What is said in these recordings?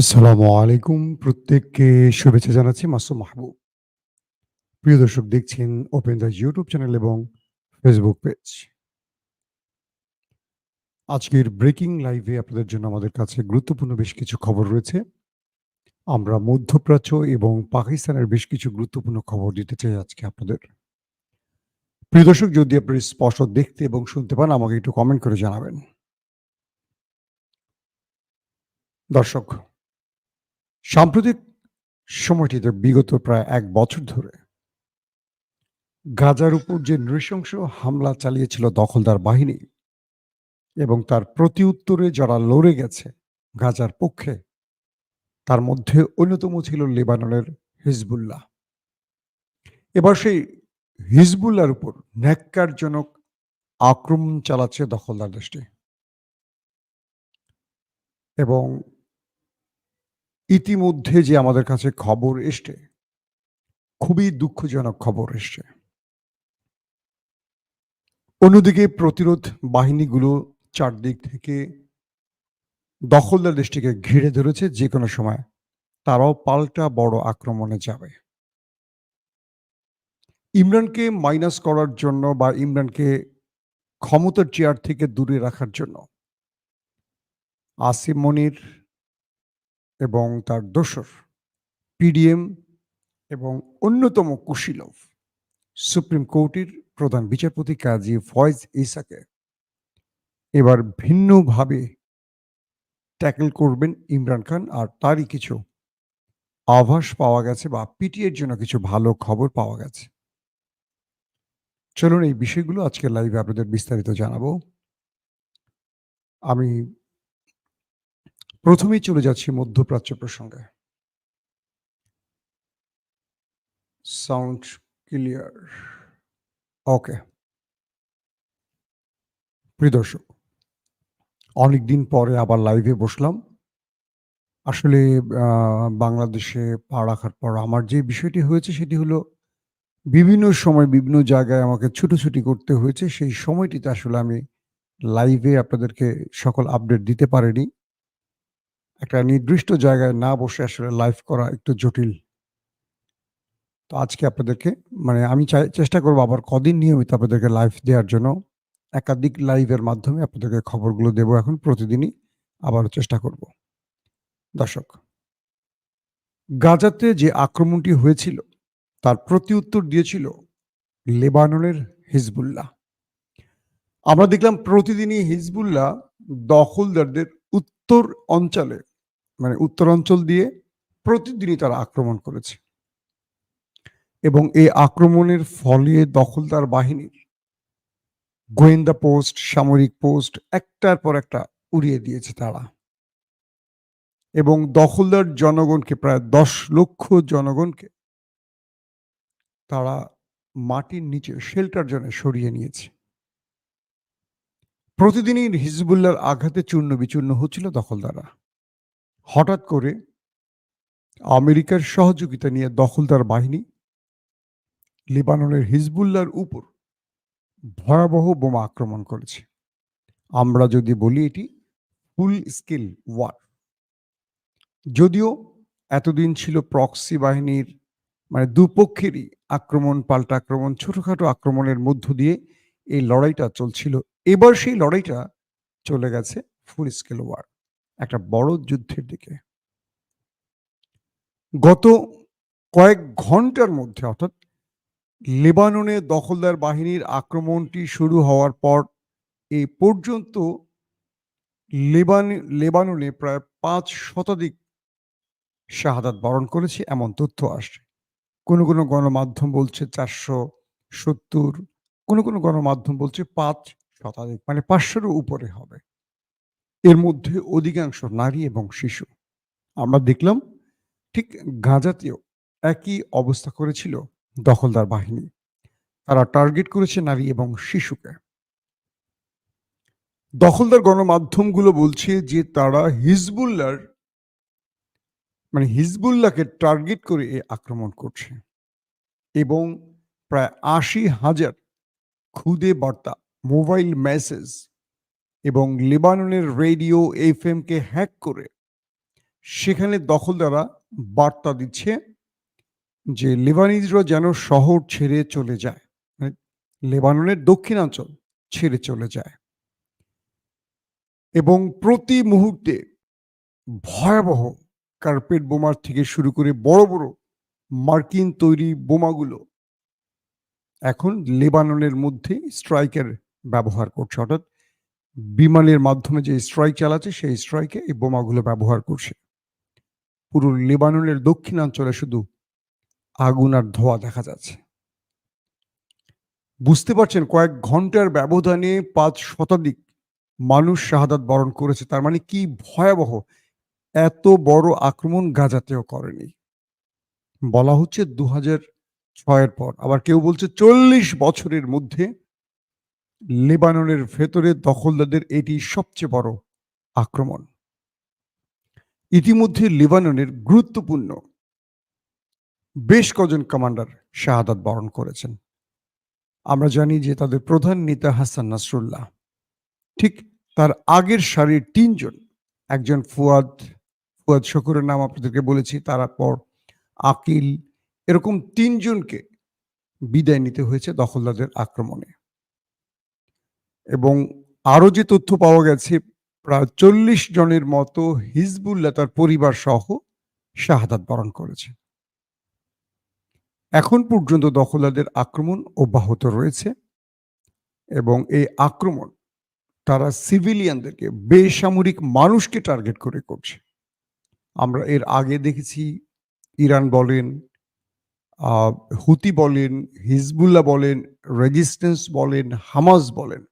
আসসালামু আলাইকুম। প্রত্যেককে শুভেচ্ছা জানাচ্ছি মাসুম মাহবুব। প্রিয় দর্শক, দেখছেন ওপেন দ্য ইউটিউব চ্যানেল এবং ফেসবুক পেজ। আজকের ব্রেকিং লাইভে আপনাদের জন্য আমাদের কাছে গুরুত্বপূর্ণ বেশ কিছু খবর রয়েছে। আমরা মধ্যপ্রাচ্য এবং পাকিস্তানের বেশ কিছু গুরুত্বপূর্ণ খবর দিতে চাই আজকে আপনাদের। প্রিয় দর্শক, যদি আপনারা স্পষ্ট দেখতে এবং শুনতে পান, আমাকে একটু কমেন্ট করে জানাবেন। দর্শক সাম্প্রতিক সময়টিতে বিগত প্রায় এক বছর ধরে গাজার উপর যে নৃশংস হামলা চালিয়েছিল দখলদার বাহিনী এবং তার প্রতিউত্তরে যারা লড়ে গেছে গাজার পক্ষে, তার মধ্যে অন্যতম ছিল লেবাননের হিজবুল্লাহ। এবার সেই হিজবুল্লাহর উপর ন্যাক্কারজনক আক্রমণ চালাচ্ছে দখলদার দেশটি। এবং ইতিমধ্যে যে আমাদের কাছে খবর এসছে, খুবই দুঃখজনক খবর এসছে। অন্যদিকে প্রতিরোধ বাহিনীগুলো চারদিক থেকে দখলদার দেশটিকে ঘিরে ধরেছে যে কোনো সময় তারাও পাল্টা বড় আক্রমণে যাবে। ইমরানকে মাইনাস করার জন্য বা ইমরানকে ক্ষমতার চেয়ার থেকে দূরে রাখার জন্য আসিম মনির এবং তার দোসর, পিডিএম এবং অন্যতম কুশীলভ, সুপ্রিম কোর্টের প্রধান বিচারপতি কাজী ফয়েজ ইসাকে এবার ভিন্নভাবে ট্যাকেল করবেন ইমরান খান আর তারই কিছু আভাস পাওয়া গেছে বা পিটিএর জন্য কিছু ভালো খবর পাওয়া গেছে। চলুন এই বিষয়গুলো আজকে লাইভে আপনাদের বিস্তারিত জানাব। আমি প্রথমেই চলে যাচ্ছি মধ্যপ্রাচ্য প্রসঙ্গে। সাউন্ড ক্লিয়ার ওকে প্রিয় দর্শক, অনেকদিন পরে আবার লাইভে বসলাম। আসলে বাংলাদেশে পা রাখার পর আমার যে বিষয়টি হয়েছে সেটি হলো, বিভিন্ন সময় বিভিন্ন জায়গায় আমাকে ছুটোছুটি করতে হয়েছে। সেই সময়টিতে আসলে আমি লাইভে আপনাদেরকে সকল আপডেট দিতে পারিনি। একটা নির্দিষ্ট জায়গায় না বসে আসলে লাইভ করা একটু জটিল। তো আজকে আপনাদেরকে মানে আমি চেষ্টা করব আবার কদিন নিয়মিত আপনাদেরকে লাইভ দেওয়ার জন্য একাধিক লাইভের মাধ্যমে আপনাদেরকে খবরগুলো দেবো এখন, প্রতিদিনই আবারও চেষ্টা করব। দর্শক, গাজাতে যে আক্রমণটি হয়েছিল, তার প্রতি উত্তর দিয়েছিল লেবাননের হিজবুল্লাহ। আমরা দেখলাম প্রতিদিনই হিজবুল্লাহ দখলদারদের উত্তর অঞ্চলে মানে উত্তরাঞ্চল দিয়ে প্রতিদিনই তারা আক্রমণ করেছে। এবং এই আক্রমণের ফলে দখলদার বাহিনীর গোয়েন্দা পোস্ট, সামরিক পোস্ট একটার পর একটা উড়িয়ে দিয়েছে তারা। এবং দখলদার জনগণকে, প্রায় দশ লক্ষ জনগণকে তারা মাটির নিচে শেল্টার জন্য সরিয়ে নিয়েছে। প্রতিদিনই হিজবুল্লার আঘাতে চূর্ণ বিচূর্ণ হচ্ছিল দখলদাররা। হঠাৎ করে আমেরিকার সহযোগিতা নিয়ে দখলদার বাহিনী লেবাননের হিজবুল্লার উপর ভয়াবহ বোমা আক্রমণ করেছে। আমরা যদি বলি এটি ফুল স্কেল ওয়ার। যদিও এতদিন ছিল প্রক্সি বাহিনীর মানে দুপক্ষেরই আক্রমণ, পাল্টা আক্রমণ, ছোটখাটো আক্রমণের মধ্য দিয়ে এই লড়াইটা চলছিল। এবার সেই লড়াইটা চলে গেছে ফুল স্কেল ওয়ার। একটা বড় যুদ্ধের দিকে। গত কয়েক ঘণ্টার মধ্যে, অর্থাৎ লেবাননে দখলদার বাহিনীর আক্রমণটি শুরু হওয়ার পর এই পর্যন্ত লেবান, লেবাননে প্রায় পাঁচ শতাধিক শাহাদাত বরণ করেছে, এমন তথ্য আসছে। কোনো কোনো গণমাধ্যম বলছে চারশো সত্তর, কোনো কোনো গণমাধ্যম বলছে পাঁচ শতাধিক মানে পাঁচশোর উপরে হবে। এর মধ্যে অধিকাংশ নারী এবং শিশু। আমরা দেখলাম ঠিক গাজাতেও একই অবস্থা করেছিল দখলদার বাহিনী। তারা টার্গেট করেছে নারী এবং শিশুকে। দখলদার গণমাধ্যমগুলো বলছে যে তারা হিজবুল্লার মানে হিজবুল্লাহকে টার্গেট করে আক্রমণ করছে এবং প্রায় আশি হাজার খুদে বার্তা, মোবাইল মেসেজ এবং লেবাননের রেডিও এফ কে হ্যাক করে সেখানে দখলদাররা বার্তা দিচ্ছে যে লেবানিজরা যেন শহর ছেড়ে চলে যায় মানে লেবাননের দক্ষিণাঞ্চল ছেড়ে চলে যায়। এবং প্রতি মুহূর্তে ভয়াবহ কার্পেট বোমার থেকে শুরু করে বড় বড় মার্কিন তৈরি বোমাগুলো এখন লেবাননের মধ্যে স্ট্রাইকের ব্যবহার করছে। অর্থাৎ বিমানের মাধ্যমে যে স্ট্রাইক চালাচ্ছে, সেই স্ট্রাইকে এই বোমাগুলো ব্যবহার করছে। পুরো লেবাননের দক্ষিণাঞ্চলে শুধু আগুন আর ধোয়া দেখা যাচ্ছে। বুঝতে পারছেন, কয়েক ঘণ্টার ব্যবধানে পাঁচ শতাধিক মানুষ শাহাদাত বরণ করেছে। তার মানে কি ভয়াবহ? এত বড় আক্রমণ গাজাতেও করেনি। বলা হচ্ছে দু হাজার ছয়ের পর। আবার কেউ বলছে চল্লিশ বছরের মধ্যে লেবাননের ভেতরে দখলদারদের এটি সবচেয়ে বড় আক্রমণ। ইতিমধ্যে লেবাননের গুরুত্বপূর্ণ বেশ কজন কমান্ডার শাহাদাত বরণ করেছেন। আমরা জানি যে তাদের প্রধান নেতা হাসান নাসরুল্লাহ। ঠিক তার আগের সারির তিনজন, একজন ফুয়াদ ফুয়াদ শকুরের নাম আপনাদেরকে বলেছি, তারপর আকিল, এরকম তিনজনকে বিদায় নিতে হয়েছে দখলদারদের আক্রমণে। এবং আরও যে তথ্য পাওয়া গেছে, প্রায় চল্লিশ জনের মতো হিজবুল্লাহ তার পরিবার সহ শাহাদাত বরণ করেছে। এখন পর্যন্ত দখলদারদের আক্রমণ অব্যাহত রয়েছে এবং এই আক্রমণ তারা সিভিলিয়ানদেরকে বেসামরিক মানুষকে টার্গেট করে করছে। আমরা এর আগে দেখেছি, ইরান বলেন হুতি বলেন, হিজবুল্লাহ বলেন, রেজিস্ট্যান্স বলেন, হামাস বলেন।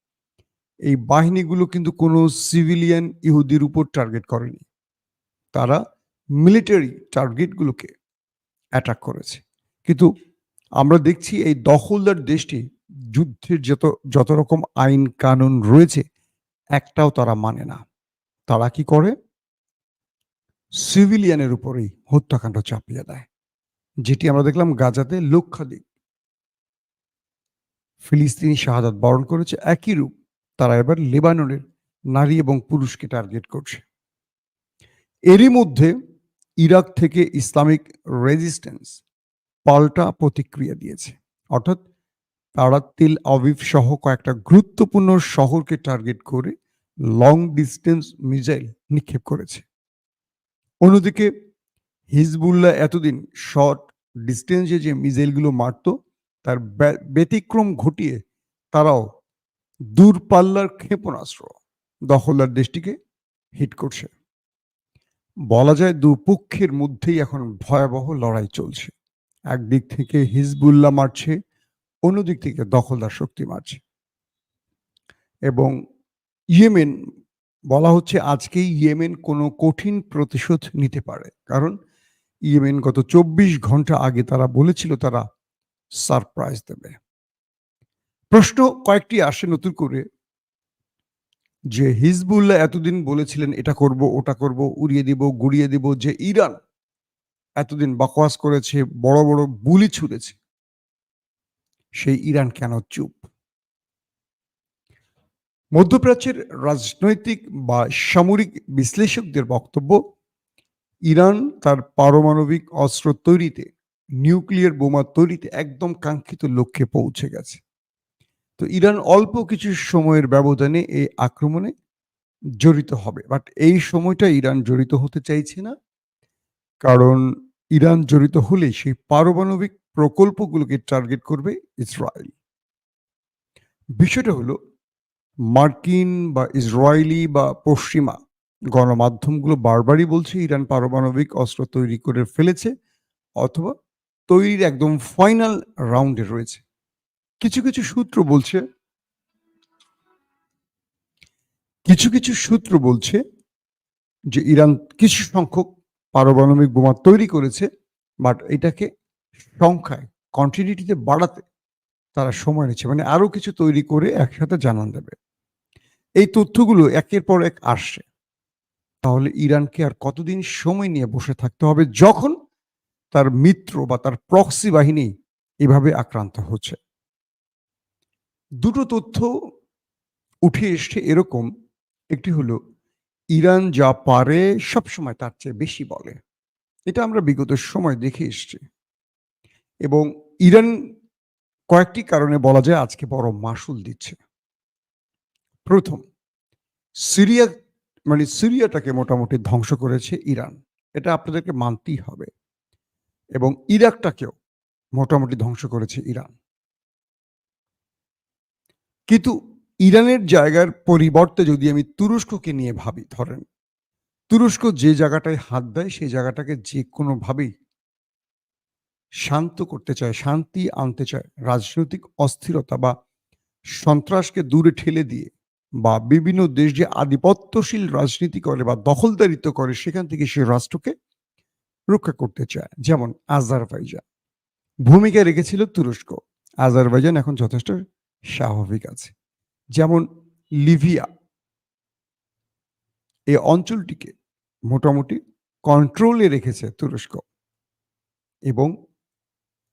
এই বাহিনীগুলো কিন্তু কোনো সিভিলিয়ান ইহুদির উপর টার্গেট করেনি। তারা মিলিটারি টার্গেটগুলোকে অ্যাটাক করেছে। কিন্তু আমরা দেখছি এই দখলদার দেশটি যুদ্ধের যত যত রকম আইন কানুন রয়েছে, একটাও তারা মানে না। তারা কি করে? সিভিলিয়ানের উপরেই হত্যাকাণ্ড চাপিয়ে দেয়, যেটি আমরা দেখলাম গাজাতে লক্ষাধিক ফিলিস্তিনি শাহাদাত বরণ করেছে। একই রূপ তারা এবার লেবাননের নারী এবং পুরুষকে টার্গেট করছে। এরই মধ্যে ইরাক থেকে ইসলামিক রেজিস্ট্যান্স পাল্টা প্রতিক্রিয়া দিয়েছে। অর্থাৎ তারা তিল আবিব সহ কয়েকটা গুরুত্বপূর্ণ শহরকে টার্গেট করে লং ডিস্টেন্স মিসাইল নিক্ষেপ করেছে। অন্যদিকে হিজবুল্লাহ এতদিন শর্ট ডিস্টেন্সে যে মিসাইলগুলো মারত, তার ব্যা- ব্যতিক্রম ঘটিয়ে তারাও দূরপাল্লার ক্ষেপণাস্ত্র দখলদার দেশটিকে হিট করছে। বলা যায় দুপক্ষের মধ্যেই এখন ভয়াবহ লড়াই চলছে। একদিক থেকে হিজবুল্লাহ মারছে, অন্যদিক থেকে দখলদার শক্তি মারছে। এবং ইয়েমেন, বলা হচ্ছে আজকেই ইয়েমেন কোনো কঠিন প্রতিশোধ নিতে পারে। কারণ ইয়েমেন গত চব্বিশ ঘণ্টা আগে তারা বলেছিল তারা সারপ্রাইজ দেবে। প্রশ্ন কয়েকটি আসে নতুন করে। যে হিজবুল্লাহ এতদিন বলেছিলেন, এটা করব, ওটা করব, উড়িয়ে দিব, গুড়িয়ে দিব। যে ইরান এতদিন বকওয়াস করেছে, বড় বড় বুলি ছুড়েছে। সেই ইরান কেন চুপ? মধ্যপ্রাচ্যের রাজনৈতিক বা সামরিক বিশ্লেষকদের বক্তব্য, ইরান তার পারমাণবিক অস্ত্র তৈরিতে, নিউক্লিয়ার বোমা তৈরিতে একদম কাঙ্ক্ষিত লক্ষ্যে পৌঁছে গেছে। তো ইরান অল্প কিছু সময়ের ব্যবধানে এই আক্রমণে জড়িত হবে। বাট এই সময়টা ইরান জড়িত হতে চাইছে না। কারণ ইরান জড়িত হলে সেই পারমাণবিক প্রকল্পগুলোকে টার্গেট করবে ইসরায়েল। বিষয়টা হলো, মার্কিন বা ইসরায়েলি বা পশ্চিমা গণমাধ্যমগুলো বারবারই বলছে ইরান পারমাণবিক অস্ত্র তৈরি করে ফেলেছে অথবা তৈরির একদম ফাইনাল রাউন্ডে রয়েছে। কিছু কিছু সূত্র বলছে, কিছু কিছু সূত্র বলছে যে ইরান কিছু সংখ্যক পারমাণবিক বোমা তৈরি করেছে বাট এটাকে সংখ্যায় কন্টিনিউটিতে বাড়াতে তারা সময় নিচ্ছে। মানে আরও কিছু তৈরি করে একসাথে জানান দেবে। এই তথ্যগুলো একের পর এক আসছে। তাহলে ইরানকে আর কতদিন সময় নিয়ে বসে থাকতে হবে যখন তার মিত্র বা তার প্রক্সি বাহিনী এভাবে আক্রান্ত হচ্ছে? দুটো তথ্য উঠে এসছে এরকম। একটি হলো, ইরান যা পারে সবসময় তার চেয়ে বেশি বলে। এটা আমরা বিগত সময় দেখে এসছি। এবং ইরান কয়েকটি কারণে বলা যায় আজকে বড় মাসুল দিচ্ছে। প্রথম, সিরিয়া মানে সিরিয়াটাকে মোটামুটি ধ্বংস করেছে ইরান। এটা আপনাদেরকে মানতেই হবে। এবং ইরাকটাকেও মোটামুটি ধ্বংস করেছে ইরান। কিন্তু ইরানের জায়গার পরিবর্তে যদি আমি তুরস্ককে নিয়ে ভাবি, ধরেন, তুরস্ক যে জায়গাটায় হাত দেয়, সেই জায়গাটাকে যে কোনোভাবেই শান্ত করতে চায়, শান্তি আনতে চায়, রাজনৈতিক অস্থিরতা বা সন্ত্রাসকে দূরে ঠেলে দিয়ে বা বিভিন্ন দেশ যে আধিপত্যশীল রাজনীতি করে বা দখলদারিত্ব করে, সেখান থেকে সে রাষ্ট্রকে রক্ষা করতে চায়। যেমন আজারবাইজান। ভূমিকা রেখেছিল তুরস্ক। আজারবাইজান এখন যথেষ্ট স্বাভাবিক আছে। যেমন লিভিয়া, এই অঞ্চলটিকে মোটামুটি কন্ট্রোলে রেখেছে তুরস্ক এবং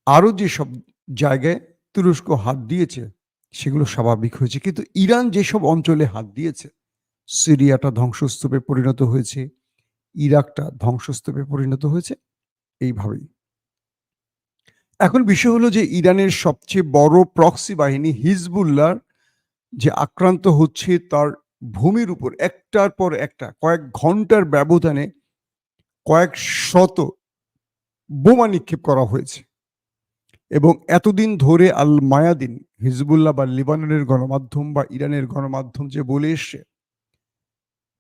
আরও যেসব জায়গায় তুরস্ক হাত দিয়েছে, সেগুলো স্বাভাবিক হয়েছে। কিন্তু ইরান যেসব অঞ্চলে হাত দিয়েছে, সিরিয়াটা ধ্বংসস্তূপে পরিণত হয়েছে, ইরাকটা ধ্বংসস্তূপে পরিণত হয়েছে, এইভাবেই। এখন বিষয় হলো যে ইরানের সবচেয়ে বড় প্রক্সি বাহিনী হিজবুল্লার যে আক্রান্ত হচ্ছে তার ভূমির উপর একটার পর একটা, কয়েক ঘণ্টার ব্যবধানে কয়েক শত বোমা নিক্ষেপ করা হয়েছে। এবং এতদিন ধরে আল মায়াদিন হিজবুল্লাহ বা লিবাননের গণমাধ্যম বা ইরানের গণমাধ্যম যে বলে এসছে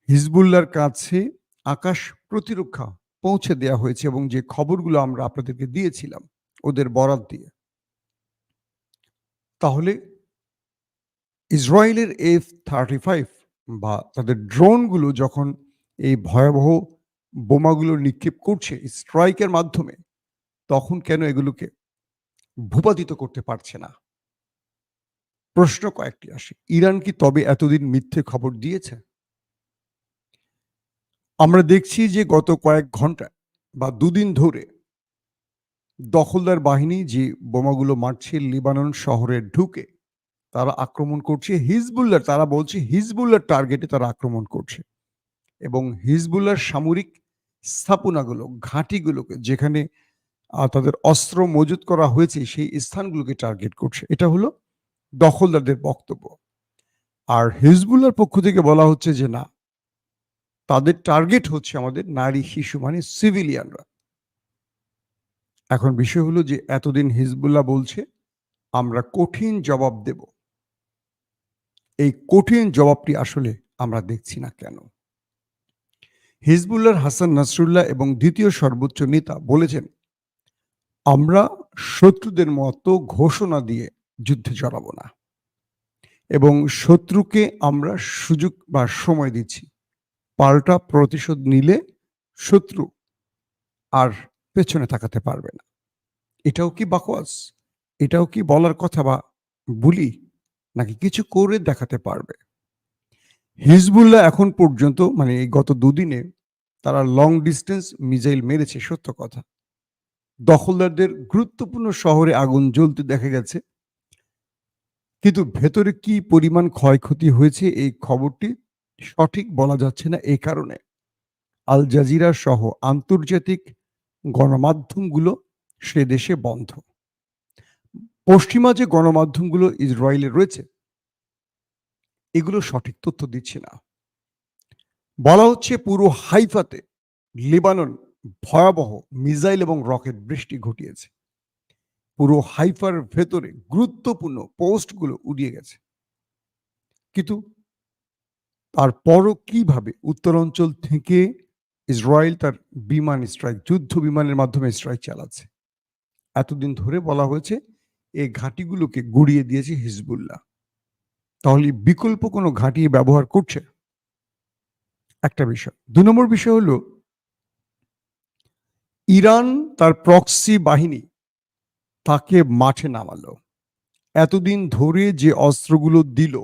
হিজবুল্লার কাছে আকাশ প্রতিরক্ষা পৌঁছে দেয়া হয়েছে এবং যে খবরগুলো আমরা আপনাদেরকে দিয়েছিলাম ওদের বরাত দিয়ে। তাহলে ইসরায়েলের এফ থার্টি ফাইভ বা তাদের ড্রোনগুলো যখন এই ভয়াবহ বোমাগুলো নিক্ষেপ করছে স্ট্রাইকের মাধ্যমে, তখন কেন এগুলোকে ভূপাতিত করতে পারছে না? প্রশ্ন কয়েকটি আসে। ইরান কি তবে এতদিন মিথ্যে খবর দিয়েছে? আমরা দেখছি যে গত কয়েক ঘণ্টা বা দুদিন ধরে দখলদার বাহিনী যে বোমাগুলো মারছে লিবানন শহরে ঢুকে, তারা আক্রমণ করছে। হিজবুল্লার তারা বলছে হিজবুল্লার টার্গেটে তারা আক্রমণ করছে। এবং হিজবুল্লার সামরিক স্থাপনাগুলো, ঘাঁটিগুলোকে, যেখানে তাদের অস্ত্র মজুত করা হয়েছে, সেই স্থানগুলোকে টার্গেট করছে। এটা হলো দখলদারদের বক্তব্য। আর হিজবুল্লার পক্ষ থেকে বলা হচ্ছে যে, না, তাদের টার্গেট হচ্ছে আমাদের নারী, শিশু মানে সিভিলিয়ানরা। এখন বিষয় হলো যে এতদিন হিজবুল্লাহ বলছে, আমরা কঠিন জবাব দেব। এই কঠিন জবাবটি আসলে আমরা দেখছি না কেন? হিজবুল্লাহর হাসান নাসরুল্লাহ এবং দ্বিতীয় সর্বোচ্চ নেতা বলেছেন, আমরা শত্রুদের মতো ঘোষণা দিয়ে যুদ্ধে জড়াবো না এবং শত্রুকে আমরা সুযোগ বা সময় দিচ্ছি। পাল্টা প্রতিশোধ নিলে শত্রু আর পেছনে তাকাতে পারবে না। এটাও কি বাকওয়াস? এটাও কি বলার কথা বা বলি? নাকি কিছু করে দেখাতে পারবে? হিজবুল্লাহ এখন পর্যন্ত মানে এই গত দুদিনে, তারা লং ডিস্টেন্স মিসাইল মেরেছে, সত্য কথা। দখলদারদের গুরুত্বপূর্ণ শহরে আগুন জ্বলতে দেখা গেছে। কিন্তু ভেতরে কি পরিমাণ ক্ষয়ক্ষতি হয়েছে, এই খবরটি সঠিক বলা যাচ্ছে না এই কারণে। আল জাজিরা সহ আন্তর্জাতিক গণমাধ্যমগুলো সে দেশে বন্ধ। পশ্চিমা যে গণমাধ্যমগুলো ইসরায়েলে রয়েছে, এগুলো সঠিক তথ্য দিচ্ছে না। বলা হচ্ছে পুরো হাইফাতে লেবানন ভয়াবহ মিসাইল এবং রকেট বৃষ্টি ঘটিয়েছে। পুরো হাইফার ভেতরে গুরুত্বপূর্ণ পোস্টগুলো উড়িয়ে গেছে। কিন্তু তারপরও কীভাবে উত্তরাঞ্চল থেকে ইসরায়েল তার বিমান স্ট্রাইক যুদ্ধ বিমানের মাধ্যমে স্ট্রাইক চালাচ্ছে। এতদিন ধরে বলা হয়েছে, এই ঘাঁটিগুলোকে গুড়িয়ে দিয়েছে হিজবুল্লাহ। তাহলে বিকল্প কোনো ঘাঁটি ব্যবহার করছে? একটা বিষয়। দু নম্বর বিষয় হলো, ইরান তার প্রক্সি বাহিনী তাকে মাঠে নামালো। এতদিন ধরে যে অস্ত্রগুলো দিল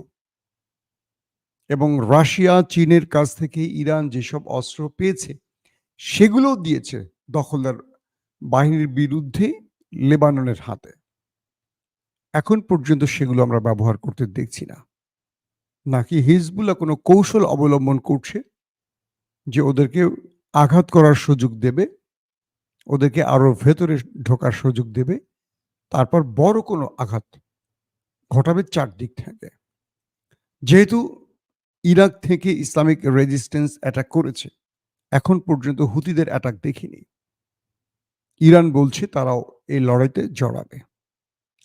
এবং রাশিয়া, চীনের কাছ থেকে ইরান যেসব অস্ত্র পেয়েছে সেগুলো দিয়েছে দখলদার বাহিনীর বিরুদ্ধে লেবাননের হাতে। এখন পর্যন্ত সেগুলো আমরা ব্যবহার করতে দেখছি না। নাকি হিজবুল্লাহ কোনো কৌশল অবলম্বন করছে যে ওদেরকে আঘাত করার সুযোগ দেবে, ওদেরকে আরও ভেতরে ঢোকার সুযোগ দেবে, তারপর বড় কোনো আঘাত ঘটাবে চারদিক থেকে। যেহেতু ইরাক থেকে ইসলামিক রেজিস্ট্যান্স অ্যাটাক করেছে। এখন পর্যন্ত হুতিদের অ্যাটাক দেখিনি। ইরান বলছে তারাও এই লড়াইতে জড়াবে।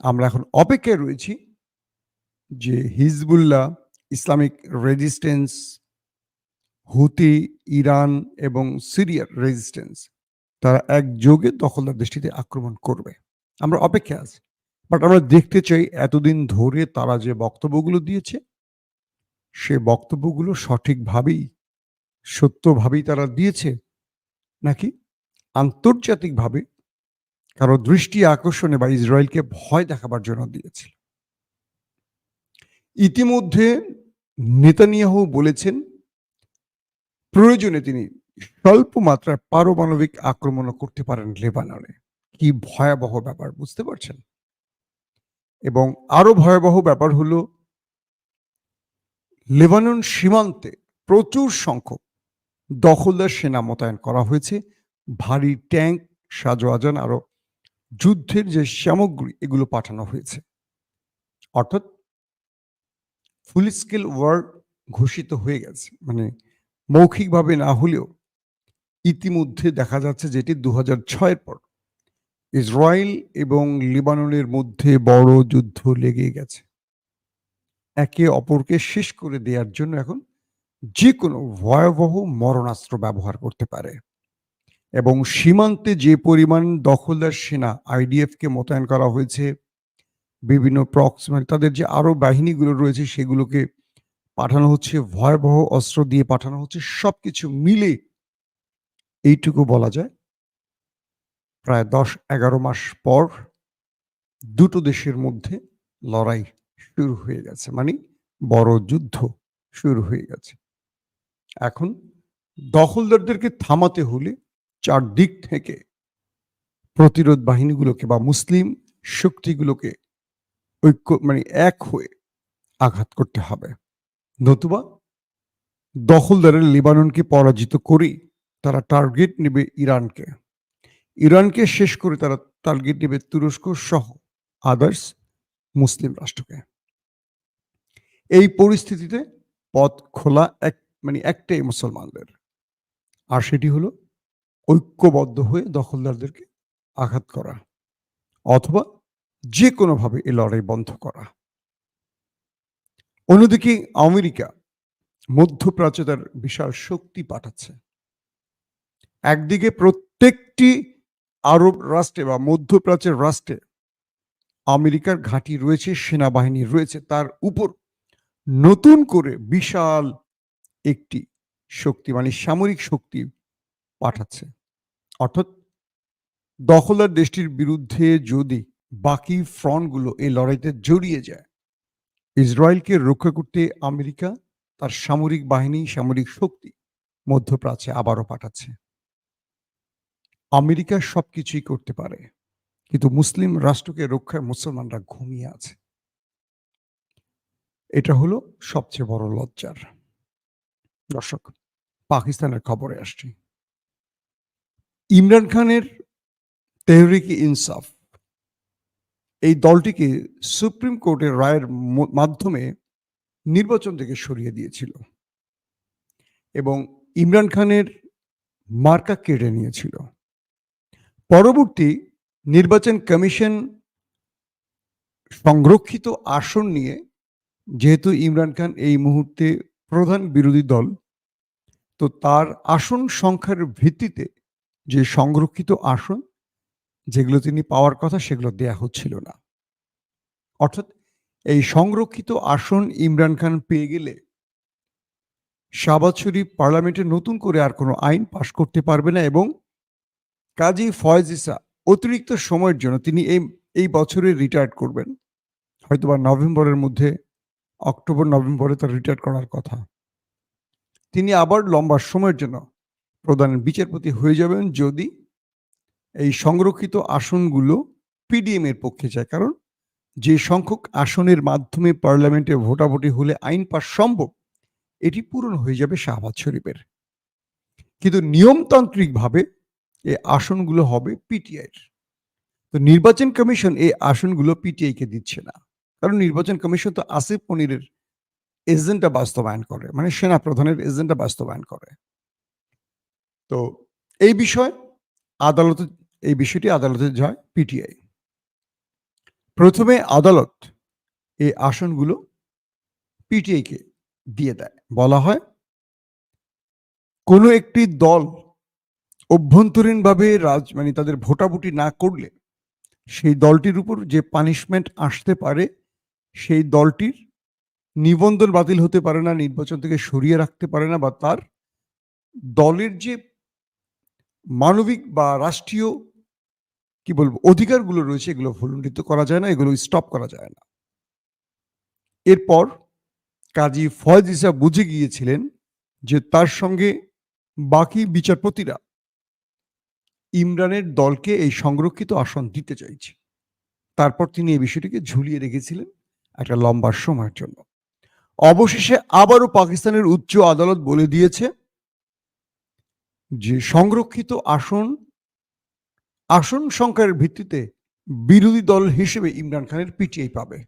আমরা এখন অপেক্ষায় রয়েছি যে Hezbollah, Islamic resistance Houthi, Iran এবং সিরিয়ার রেজিস্ট্যান্স তারা একযোগে দখলদার দেশটিতে আক্রমণ করবে। আমরা অপেক্ষা আছি। বাট আমরা দেখতে চাই এতদিন ধরে তারা যে বক্তব্যগুলো দিয়েছে সে বক্তব্যগুলো সঠিকভাবেই, সত্যভাবেই তারা দিয়েছে নাকি আন্তর্জাতিকভাবে কারও দৃষ্টি আকর্ষণে বা ইসরায়েলকে ভয় দেখাবার জন্য দিয়েছিল? ইতিমধ্যে নেতানিয়াহু বলেছেন, প্রয়োজনে তিনি স্বল্প মাত্রায় পারমাণবিক আক্রমণও করতে পারেন লেবাননে। কি ভয়াবহ ব্যাপার, বুঝতে পারছেন? এবং আরও ভয়াবহ ব্যাপার হলো লেবানন সীমান্তে প্রচুর সংখ্যক দখলদার সেনা মোতায়েন করা হয়েছে। ভারী ট্যাঙ্ক সাজোয়াজান আরও যুদ্ধের যে সামগ্রী, এগুলো পাঠানো হয়েছে। অর্থাৎ ফুল স্কেল ওয়ার ঘোষিত হয়ে গেছে। মানে মৌখিকভাবে না হলেও ইতিমধ্যে দেখা যাচ্ছে যেটি দু হাজার ছয়ের পর ইসরায়েল এবং লিবাননের মধ্যে বড় যুদ্ধ লেগে গেছে। একে অপরকে শেষ করে দেওয়ার জন্য এখন যে কোনো ভয়াবহ মরণাস্ত্র ব্যবহার করতে পারে। এবং সীমান্তে যে পরিমাণ দখলদার সেনা আইডিএফ কে মোতায়েন করা হয়েছে, বিভিন্ন প্রক্স মানে তাদের যে আরও বাহিনীগুলো রয়েছে সেগুলোকে পাঠানো হচ্ছে, ভয়াবহ অস্ত্র দিয়ে পাঠানো হচ্ছে, সবকিছু মিলে এইটুকু বলা যায়, প্রায় দশ এগারো মাস পর দুটো দেশের মধ্যে লড়াই শুরু হয়ে গেছে। মানে বড় যুদ্ধ শুরু হয়ে গেছে। এখন দখলদারদেরকে থামাতে হলে চারদিক থেকে প্রতিরোধ বাহিনীগুলোকে বা মুসলিম শক্তিগুলোকে ঐক্য মানে এক হয়ে আঘাত করতে হবে। নতুবা দখলদারের লিবাননকে পরাজিত করে তারা টার্গেট নেবে ইরানকে। ইরানকে শেষ করে তারা টার্গেট নেবে তুরস্ক সহ আদার্স মুসলিম রাষ্ট্রকে। এই পরিস্থিতিতে পথ খোলা এক মানে একটাই মুসলমানদের। আর সেটি হলো ঐক্যবদ্ধ হয়ে দখলদারদেরকে আঘাত করা অথবা যে কোনোভাবে এই লড়াই বন্ধ করা। অন্যদিকে আমেরিকা মধ্যপ্রাচ্যে তার বিশাল শক্তি পাঠাচ্ছে। একদিকে প্রত্যেকটি আরব রাষ্ট্রে বা মধ্যপ্রাচ্যের রাষ্ট্রে আমেরিকার ঘাঁটি রয়েছে, সেনাবাহিনী রয়েছে, তার উপর নতুন করে বিশাল একটি শক্তি মানে সামরিক শক্তি পাঠাচ্ছে। অর্থাৎ দখলদার দেশটির বিরুদ্ধে যদি বাকি ফ্রন্টগুলো এই লড়াইতে জড়িয়ে যায়, ইসরায়েলকে রক্ষা করতে আমেরিকা তার সামরিক বাহিনী, সামরিক শক্তি মধ্যপ্রাচ্যে আবারও পাঠাচ্ছে। আমেরিকা সবকিছুই করতে পারে, কিন্তু মুসলিম রাষ্ট্রকে রক্ষায় মুসলমানরা ঘুমিয়ে আছে। এটা হলো সবচেয়ে বড় লজ্জার। দর্শক, পাকিস্তানের খবরে আসছি। ইমরান খানের তেহরিক ইনসাফ। এই দলটিকে সুপ্রিম কোর্টের রায়ের মাধ্যমে নির্বাচন থেকে সরিয়ে দিয়েছিল এবং ইমরান খানের মার্কা কেড়ে নিয়েছিল। পরবর্তী নির্বাচন কমিশন সংরক্ষিত আসন নিয়ে যেহেতু ইমরান খান এই মুহূর্তে প্রধান বিরোধী দল, তো তার আসন সংখ্যার ভিত্তিতে যে সংরক্ষিত আসন, যেগুলো তিনি পাওয়ার কথা সেগুলো দেয়া হচ্ছিল না। অর্থাৎ এই সংরক্ষিত আসন ইমরান খান পেয়ে গেলে শাহবাজ শরীফ পার্লামেন্টে নতুন করে আর কোনো আইন পাশ করতে পারবে না এবং কাজী ফয়েজ ইসা অতিরিক্ত সময়ের জন্য তিনি এই এই বছরে রিটায়ার্ড করবেন। হয়তোবা নভেম্বরের মধ্যে অক্টোবর, নভেম্বরে তার রিটায়ার করার কথা। তিনি আবার লম্বা সময়ের জন্য প্রধান বিচারপতি হয়ে যাবেন যদি এই সংরক্ষিত আসনগুলো পিডিএম এর পক্ষে যায়। কারণ যে সংখ্যক আসনের মাধ্যমে পার্লামেন্টে ভোটাভুটি হলে আইন পাস সম্ভব, এটি পূরণ হয়ে যাবে শাহবাজ শরীফের। কিন্তু নিয়মতান্ত্রিকভাবে এই আসনগুলো হবে পিটিআই তো নির্বাচন কমিশন এই আসনগুলো পিটিআই কে দিচ্ছে না। কারণ নির্বাচন কমিশন তো আসিফ মনিরের এজেন্ডা বাস্তবায়ন করে মানে সেনা প্রধানের এজেন্ডা বাস্তবায়ন করে। তো এই বিষয় আদালতে, এই বিষয়টি আদালতে যায় পিটিআই। প্রথমে আদালত এই আসনগুলো পিটিআই কে দিয়ে দেয়। বলা হয়, কোনো একটি দল অভ্যন্তরীণভাবে রাজ মানে তাদের ভোটাভুটি না করলে সেই দলটির উপর যে পানিশমেন্ট আসতে পারে সেই দলটির নিবন্ধন বাতিল হতে পারে না, নির্বাচন থেকে সরিয়ে রাখতে পারে না বা তার দলের যে মানবিক বা রাষ্ট্রীয়, কি বলব, অধিকারগুলো রয়েছে, এগুলো ভুলণ্ডিত করা যায় না, এগুলো স্টপ করা যায় না। এরপর কাজী ফয়েজ ইসা বুঝে গিয়েছিলেন যে তার সঙ্গে বাকি বিচারপতিরা ইমরানের দলকে এই সংরক্ষিত আসন দিতে চাইছে। তারপর তিনি এই বিষয়টিকে ঝুলিয়ে রেখেছিলেন। একটা লম্বা সময়ের জন্য। অবশেষে আবারও পাকিস্তানের উচ্চ আদালত বলে দিয়েছে যে সংরক্ষিত আসন আসন সংখ্যার ভিত্তিতে বিরোধী দল হিসেবে ইমরান খানের পিটিআই পাবে।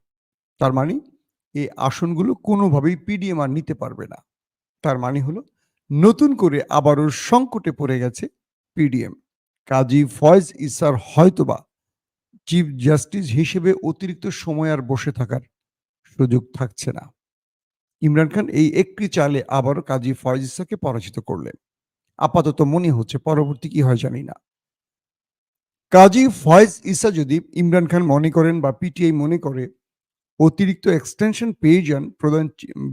তার মানে এই আসনগুলো কোনোভাবেই পিডিএম আর নিতে পারবে না। তার মানে হলো নতুন করে আবারও সংকটে পড়ে গেছে পিডিএম। কাজী ফয়েজ ইসার হয়তোবা চিফ জাস্টিস হিসেবে অতিরিক্ত সময় আর বসে থাকার সুযোগ থাকছে না। ইমরান খান এই একটি চালে আবারও কাজী ফয়েজ ইসাকে পরাজিত করলেন। আপাতত মনে হচ্ছে পরবর্তী কি হয় জানি না। কাজী ফয়েজ ইসা যদি ইমরান খান মনে করেন বা পিটিআই মনে করে, অতিরিক্ত এক্সটেনশন পেয়ে যান প্রধান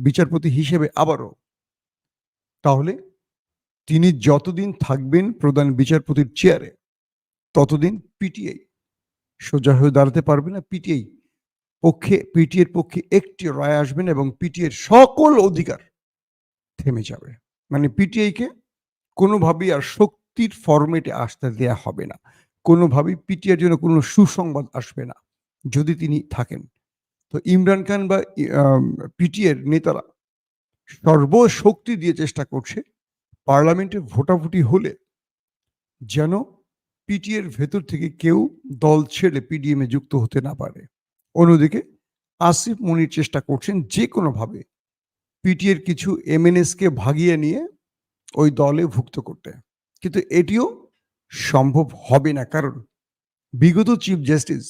বিচারপতি হিসেবে আবারও, তাহলে তিনি যতদিন থাকবেন প্রধান বিচারপতির চেয়ারে ততদিন পিটিআই সোজা হয়ে দাঁড়াতে পারবে না পিটিআই। পক্ষে, পিটিএর পক্ষে একটি রায় আসবেন এবং পিটিএর সকল অধিকার থেমে যাবে। মানে পিটিআই কে কোনোভাবেই আর শক্তির ফরম্যাটে আসতে দেয়া হবে না। কোনোভাবেই পিটিআর জন্য কোনো সুসংবাদ আসবে না, যদি তিনি থাকেন। তো ইমরান খান বা পিটিএর নেতারা সর্বশক্তি দিয়ে চেষ্টা করছে পার্লামেন্টে ভোটাভুটি হলে যেন পিটিএর ভেতর থেকে কেউ দল ছেড়ে পিডিএম এ যুক্ত হতে না পারে। অন্যদিকে আসিফ মনির চেষ্টা করছেন যে কোনোভাবে পিটিএর কিছু এমএনএস কে ভাগিয়ে নিয়ে ওই দলে ভুক্ত করতে। কিন্তু এটিও সম্ভব হবে না, কারণ বিগত চিফ জাস্টিস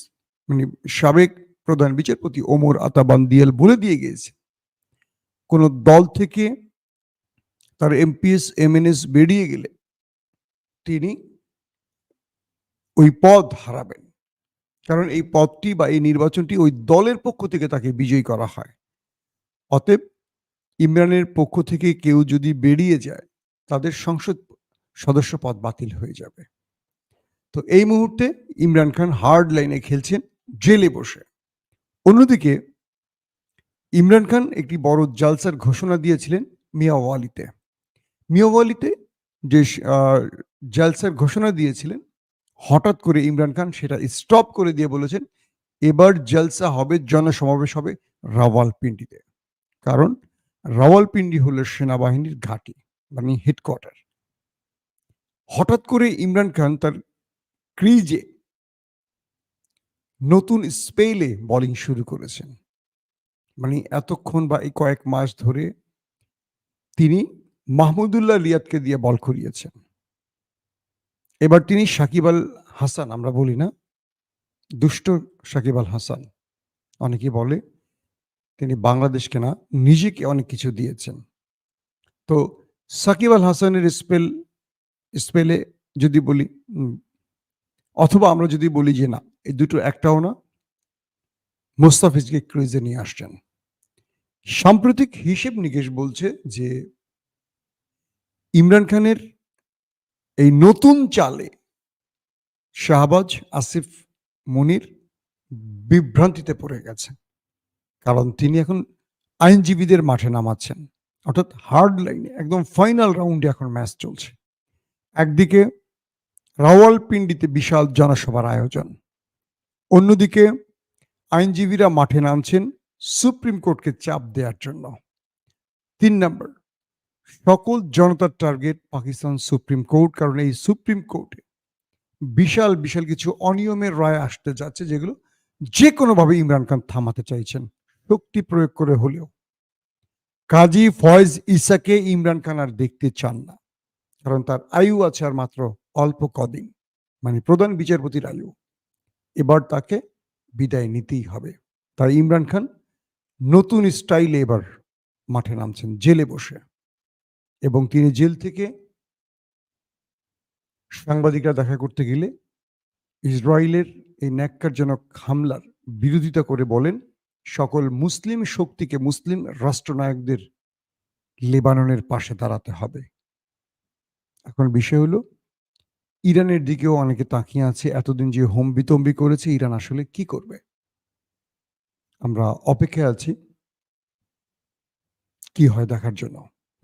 মানে সাবেক প্রধান বিচারপতি ওমর আতাবান দিয়েল বলে দিয়ে গিয়েছে, কোন দল থেকে তার এমপিএস এমএনএস বেরিয়ে গেলে তিনি ওই পদ হারাবেন। কারণ এই পদটি বা এই নির্বাচনটি ওই দলের পক্ষ থেকে তাকে বিজয়ী করা হয়। অতএব ইমরানের পক্ষ থেকে কেউ যদি বেরিয়ে যায়, তাদের সংসদ সদস্য পদ বাতিল হয়ে যাবে। তো এই মুহূর্তে ইমরান খান হার্ড লাইনে খেলছেন, জেলে বসে। অন্যদিকে ইমরান খান একটি বড় জালসার ঘোষণা দিয়েছিলেন মিয়াওয়ালিতে মিয়াওয়ালিতে যে জালসার ঘোষণা দিয়েছিলেন হঠাৎ করে ইমরান খান সেটা স্টপ করে দিয়ে বলেছেন, এবার জলসা হবে, জনসমাবেশ হবে রাওয়ালপিন্ডিতে। কারণ রাওয়ালপিন্ডি হলো সেনাবাহিনীর ঘাঁটি মানে হেডকোয়ার্টার হঠাৎ করে ইমরান খান তার ক্রিজে নতুন স্পেলে বোলিং শুরু করেছেন। মানে এতক্ষণ বা এই কয়েক মাস ধরে তিনি মাহমুদুল্লাহ রিয়াদকে দিয়ে বল করিয়েছেন। এবার তিনি সাকিব আল হাসান, আমরা বলি না, দুষ্ট সাকিব আল হাসান অনেকে বলে তিনি বাংলাদেশকে না, নিজেকে অনেক কিছু দিয়েছেন। তো সাকিব আল হাসানের স্পেল, স্পেলে যদি বলি অথবা আমরা যদি বলি যে না, এই দুটো একটাও না, মোস্তাফিজকে ক্রুইজে নিয়ে আসছেন। সাম্প্রতিক হিসেব নিকেশ বলছে যে, ইমরান খানের এই নতুন চালে শাহবাজ, আসিফ, মনির বিভ্রান্তিতে পড়ে গেছে। কারণ তিনি এখন আইনজীবীদের মাঠে নামাচ্ছেন। অর্থাৎ হার্ড লাইনে একদম ফাইনাল রাউন্ডে এখন ম্যাচ চলছে। একদিকে রাওয়ালপিন্ডিতে বিশাল জনসভার আয়োজন। অন্যদিকে আইনজীবীরা মাঠে নামছেন সুপ্রিম কোর্টকে চাপ দেওয়ার জন্য। তিন নম্বর সকল জনতার টার্গেট পাকিস্তান সুপ্রিম কোর্ট, কারণ এই সুপ্রিম কোর্টে বিশাল বিশাল কিছু অনিয়মের রায় আসতে যাচ্ছে, যেগুলো যে কোনোভাবে ইমরান খান থামাতে চাইছেন। শক্তি প্রয়োগ করে হলেও কাজী ফয়েজ ইসাকে ইমরান খান আর দেখতে চান না, কারণ তার আয়ু আছে আর মাত্র অল্প কদিন। মানে প্রধান বিচারপতির আয়ু। এবার তাকে বিদায় নিতেই হবে। তাই ইমরান খান নতুন স্টাইলে এবার মাঠে নামছেন, জেলে বসে। এবং তিনি জেল থেকে সাংবাদিকরা দেখা করতে গেলে ইসরায়েলের এই ন্যাক্কারজনক হামলার বিরোধিতা করে বলেন, সকল মুসলিম শক্তিকে মুসলিম রাষ্ট্রনায়কদের লেবাননের পাশে দাঁড়াতে হবে। এখন বিষয় হলো, ইরানের দিকেও অনেকে তাকিয়ে আছে, এতদিন যে হোম বিতম্বি করেছে, ইরান আসলে কি করবে? আমরা অপেক্ষায় আছি, কি হয় দেখার জন্য।